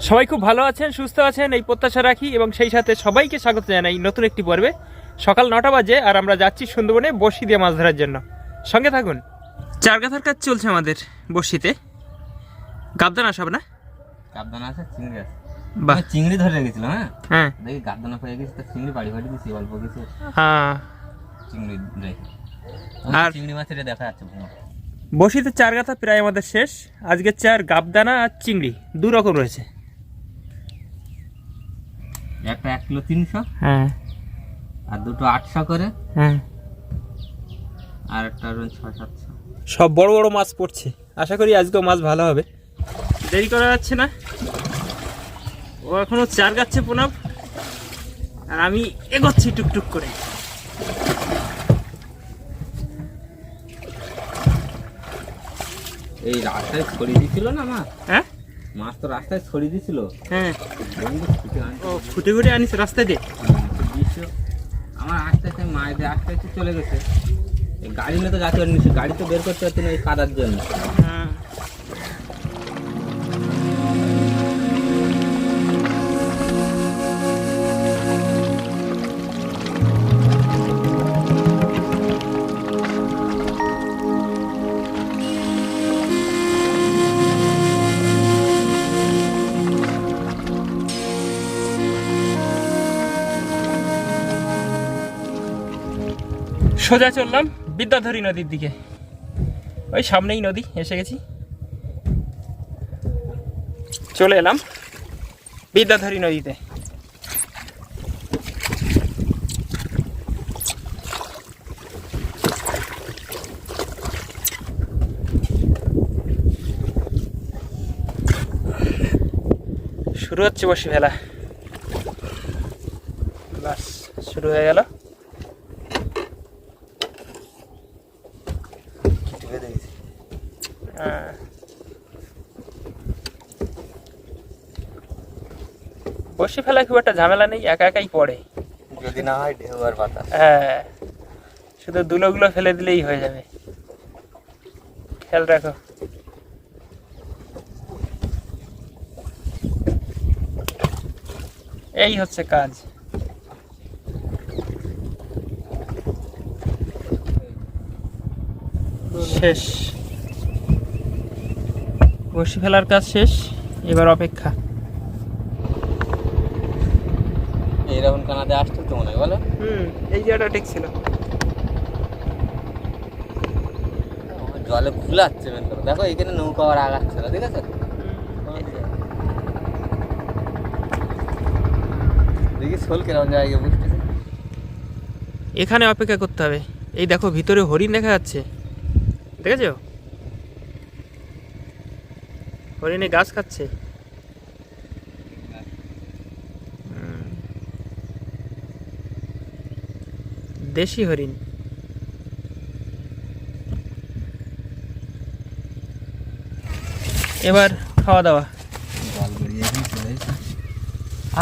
সবাই খুব ভালো আছেন সুস্থ আছেন এই প্রত্যাশা রাখি এবং সেই সাথে সবাইকে স্বাগত জানাই নতুন একটি পর্বে। সকাল নটা বাজে আর আমরা যাচ্ছি সুন্দরবনে বড়শি দিয়ে মাছ ধরার জন্য। সঙ্গে থাকুন। চার গাথার কাজ চলছে আমাদের বড়শিতে গাবদানা সব না? গাবদানা আছে চিংড়ি আছে। বাহ। চিংড়ি ধরে রেখেছিলাম হ্যাঁ? হ্যাঁ। দেখি গাবদানা হয়ে গেছে তো চিংড়ি বাড়ি বাড়ি দিছি অল্প কিছু হ্যাঁ। চিংড়ি রেখে আর- আর চিংড়ি মাছের দেখা যাচ্ছে ভুঁড়ো। চার গাথা প্রায় আমাদের শেষ। আজকে চার গাবদানা আর চিংড়ি দু রকম রয়েছে। একটা এক কিলো তিনশো। হ্যাঁ। আর দুটো আটশো করে। হ্যাঁ। আর একটা রয়েছে ছয় সাতশো। সব বড় বড় মাছ পড়ছে। আশা করি আজকেও মাছ ভালো হবে। দেরি করা যাচ্ছে না। ও এখনও চার গাচ্ছে প্রণব আর আমি এগোচ্ছি টুকটুক করে। এই রাস্তায় ছড়িয়ে দিছিল না মাছ হ্যাঁ? মাছ তো রাস্তায় ছড়িয়ে দিছিল হ্যাঁ। ও ফুটে ফুটে আনিস রাস্তায় দিয়ে? আমার আস্তে আস্তে মায়েদের আস্তে আস্তে চলে গেছে। গাড়ি নিয়ে তো যাতে গাড়ি তো বের করতে পারছি না এই কাদার জন্য। হ্যাঁ। সোজা চললাম বিদ্যাধরী নদীর দিকে। ওই সামনেই নদী, এসে গেছি। চলে এলাম বিদ্যাধরী নদীতে। শুরু হচ্ছে বসে বাস, শুরু হয়ে গেল হ্যাঁ। বসে ফেলা খুব একটা ঝামেলা নেই একা একাই পড়ে। যদি না হয় ঢেউ আর বাতাস। হ্যাঁ শুধু দুলোগুলো ফেলে দিলেই হয়ে যাবে। খেয়াল রাখো। এই হচ্ছে কাজ। শেষ। বসি ফেলার কাজ শেষ এবার অপেক্ষা। কানাদে আসতো তো মনে হয় বলো। হুম এই জায়গাটা ঠিক ছিল। জলে ফুলাচ্ছে মেন করে দেখো এখানে নৌকা আবার আগাচ্ছে না ঠিক আছে? দেখি শোল কেরম জায়গায় বুঝতেছে এখানে অপেক্ষা করতে হবে। এই দেখো ভিতরে হরিণ দেখা যাচ্ছে। দেখেছ? হরিণে গাছ খাচ্ছে দেশি হরিণ। এবার খাওয়া দাওয়া।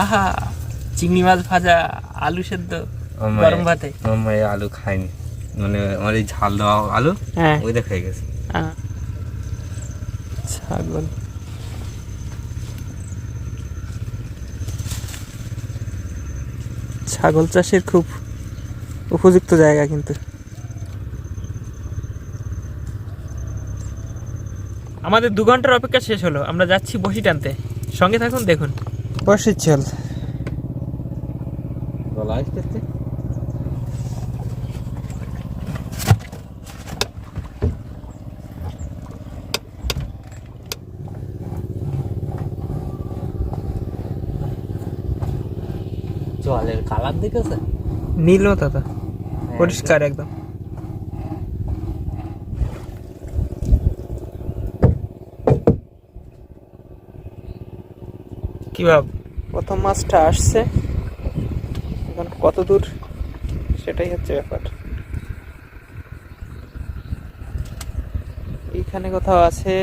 আহা চিংড়ি মাছ ভাজা আলু সেদ্ধ গরম ভাতে। আমার আলু খাইনি। মানে আমার এই ঝাল দেওয়া আলু হ্যাঁ। ওই দেখে গেছে। ছাগল। ছাগল চাষের খুব উপযুক্ত জায়গা কিন্তু। আমাদের দু ঘণ্টার অপেক্ষা শেষ হলো আমরা যাচ্ছি বসি টানতে। সঙ্গে থাকুন দেখুন। বসির চল। জলের কালার দেখেছে নীল মতো তো পরিষ্কার একদম। কি ভাব? প্রথম মাছটা আসছে। এখন কত দূর? সেটাই হচ্ছে ব্যাপার। এইখানে কোথাও আছে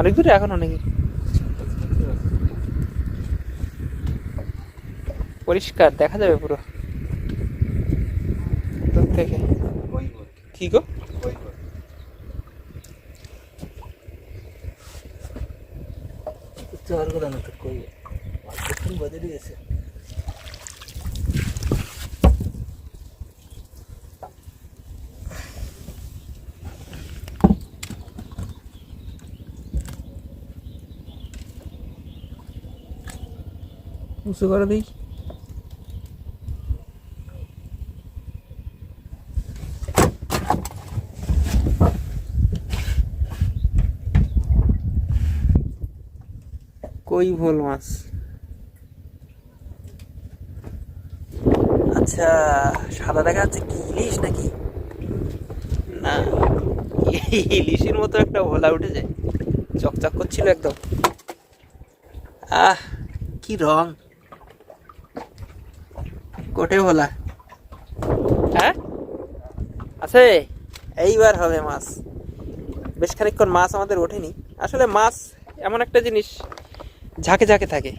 অনেক দূরে এখন অনেক পরিষ্কার দেখা যাবে পুরো। দূর থেকে কি গো চর কথা না তো কই মাছ বাজে দিয়েছে উঁচু করে দিই কই ভোল মাছ। আচ্ছা সাদা দেখা যাচ্ছে কি ইলিশ নাকি? না ইলিশের মতো একটা ভোলা উঠেছে। চকচক করছিল একদম। আহ কি রং? কোটে ভোলা। হ্যাঁ? আছে? এইবার হবে মাছ। বেশ খানিকক্ষণ মাছ আমাদের ওঠেনি। আসলে মাছ এমন একটা জিনিস ঝাঁকে ঝাঁকে থাকে।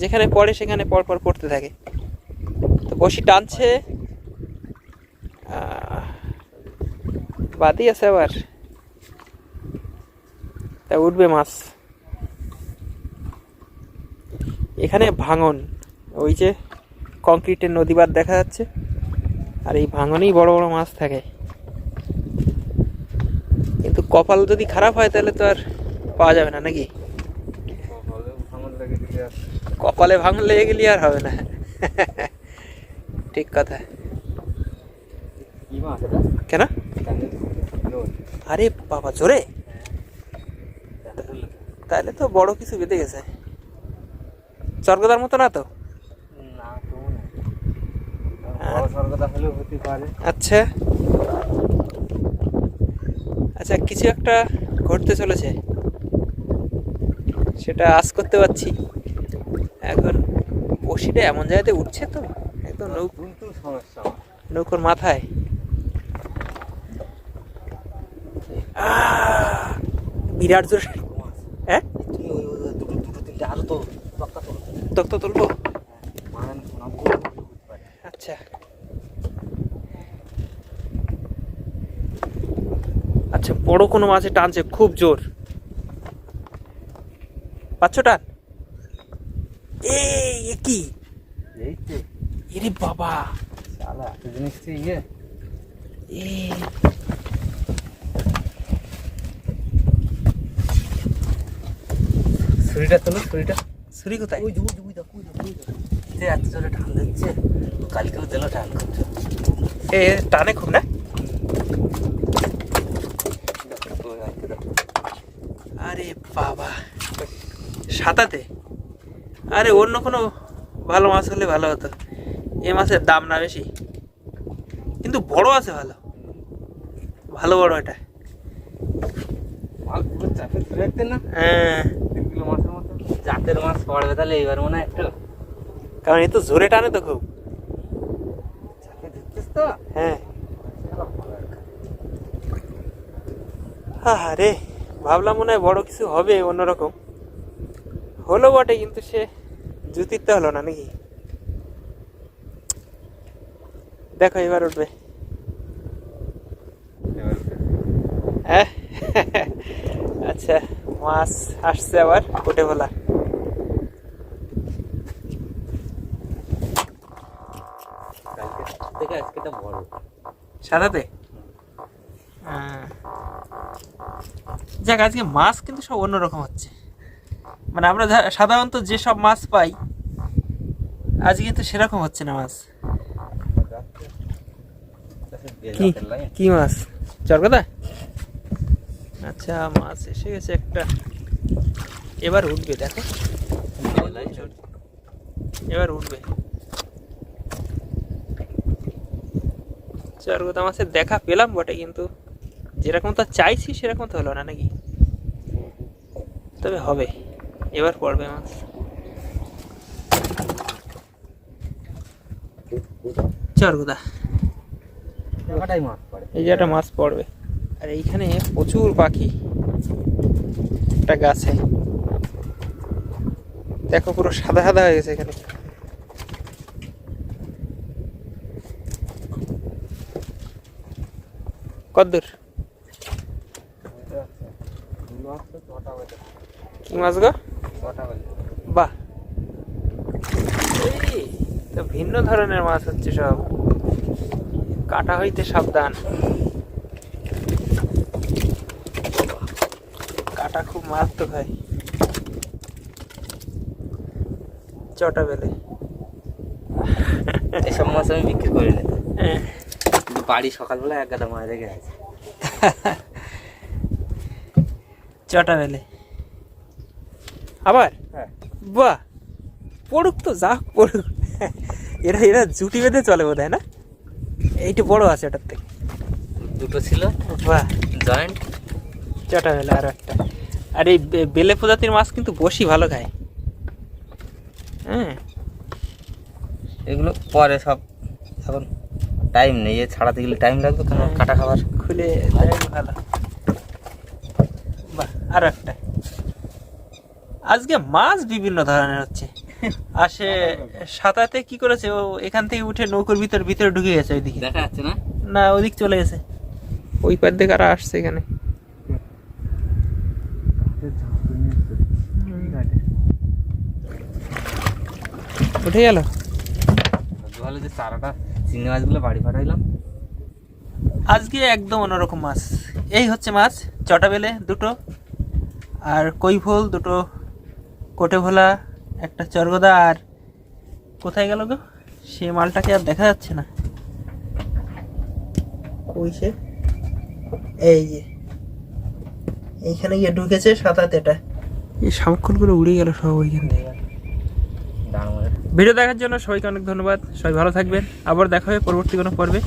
যেখানে পড়ে সেখানে পর পর পড়তে থাকে। তো বসি টানছে। বাদই আছে আবার। তা উঠবে মাছ। এখানে ভাঙন। ওই যে কংক্রিটের নদীবাদ দেখা যাচ্ছে। আর এই ভাঙনেই বড় বড় মাছ থাকে। কিন্তু কপাল যদি খারাপ হয় তাহলে তো আর পাওয়া যাবে না, নাকি ভাঙন লেগে দিলে আর কপালে ভাঙন লেগে গেলে আর হবে না। ঠিক কথা। কেন? আরে বাবা জোরে? তাহলে তো বড় কিছু বেঁধে গেছে। স্বর্গদার মতো না তো? না তো না। বড় হলেও হতে পারে। আচ্ছা। আচ্ছা কিছু একটা ঘটতে চলেছে। সেটা আশ করতে পারছি। এখন বসিটা এমন জায়গাতে উঠছে তো একদম নৌ কিন্তু সমস্যা নৌকোর মাথায়! বিরাট জোর। হ্যাঁ? তক্তা তো তক্ত তুলবো। আচ্ছা। আচ্ছা বড় কোনো মাছে টানছে খুব জোর। পাচ্ছ টান? এই এ কি? এই তো। এরে বাবা। শালা এত জিনিস তো ইয়ে? এ। ছুরিটা তোলো ছুরিটা। ছুরি কোথায়? ওই জুই জুই দাও ওই দাও ওই দাও যে এত জোরে ঠান দিচ্ছে কালকেও দিল ঠান করছে এ টানে খুব না? আরে বাবা। সাঁতাতে? আরে অন্য কোনো ভালো মাছ হলে ভালো হতো। এ মাছের দাম না বেশি। কিন্তু বড় আছে ভালো। ভালো বড় এটা। হ্যাঁ। মাছের মতো। জাতের মাছ পড়বে তাহলে এইবার মনে হয় একটু কারণ এ তো জোরে টানে তো খুব। তো? হ্যাঁ। আরে ভাবলাম মনে হয় বড় কিছু হবে অন্যরকম। হলো বটে কিন্তু সে জুতিতে হলো না নাকি? দেখো এবার উঠবে। আচ্ছা মাছ আসছে আবার উঠে বড়। সাদাতে? হ্যাঁ। যাক আজকে মাছ কিন্তু সব অন্যরকম হচ্ছে। মানে আমরা যা- সাধারণত যেসব মাছ পাই আজকে কিন্তু সেরকম হচ্ছে না মাছ। কি? কি মাছ? চরকদা আচ্ছা মাছ এসে গেছে একটা। এবার উঠবে দেখো। এবার উঠবে। চরকদা মাছের দেখা পেলাম বটে কিন্তু যেরকম তো চাইছি সেরকম তো হলো না নাকি? তবে হবে। এবার পড়বে মাছ পড়ে। এই যে একটা মাছ পড়বে। আর এইখানে প্রচুর পাখি। একটা গাছে। দেখো পুরো সাদা সাদা হয়ে গেছে এখানে। কদ্দূর কি মাছ গো? বাহ। তো ভিন্ন ধরনের মাছ হচ্ছে সব। কাটা হইতে সাবধান। কাটা খুব মারাত্মক হয়। চটা বেলে। এসব মাছ আমি বিক্রি করি না হ্যাঁ। কিন্তু বাড়ি সকালবেলা এক গাদা মাছ রেখে আছে চটা বেলে। আবার? হ্যাঁ। বাহ। পড়ুক তো যাক পড়ুক। এরা এরা জুটি বেঁধে চলে বোধ হয় না? এইটা বড় আছে ওটার থেকে। দুটো ছিল। বাহ। জয়েন্ট চটা বেলে আর একটা। আর এই বে- বেলে প্রজাতির মাছ কিন্তু বসি ভালো খায়। হ্যাঁ। এগুলো পরে সব এখন টাইম নেই এ ছাড়াতে গেলে টাইম লাগবে কেন হ্যাঁ। কাটা খাবার। খুলে ভালো। বাহ আর একটা। আজকে মাছ বিভিন্ন ধরনের হচ্ছে। আসে সাঁতাতে কি করেছে? ও এখান থেকে উঠে নৌকোর ভিতর ভিতরে ঢুকে গেছে ওইদিকে। দেখা যাচ্ছে না? না ওদিক চলে গেছে। ওই পার দিকে আরও আসছে এখানে। উঠে গেল। ভালো যে চারাটা চিংড়ি মাছগুলো বাড়ি পাঠাইলাম। আজকে একদম অন্যরকম মাছ। এই হচ্ছে মাছ চটা বেলে দুটো আর কই ফুল দুটো কোটে ভোলা একটা চরগদা আর কোথায় গেল গো? সে মালটাকে আর দেখা যাচ্ছে না? কই সে? এই যে। এইখানে গিয়ে ঢুকেছে সাঁতাতে এটা এই শামুকগুলো উড়ে গেল সব ওইখান থেকে। ভিডিও দেখার জন্য সবাইকে অনেক ধন্যবাদ। সবাই ভালো থাকবেন। আবার দেখা হবে পরবর্তী কোনো পর্বে।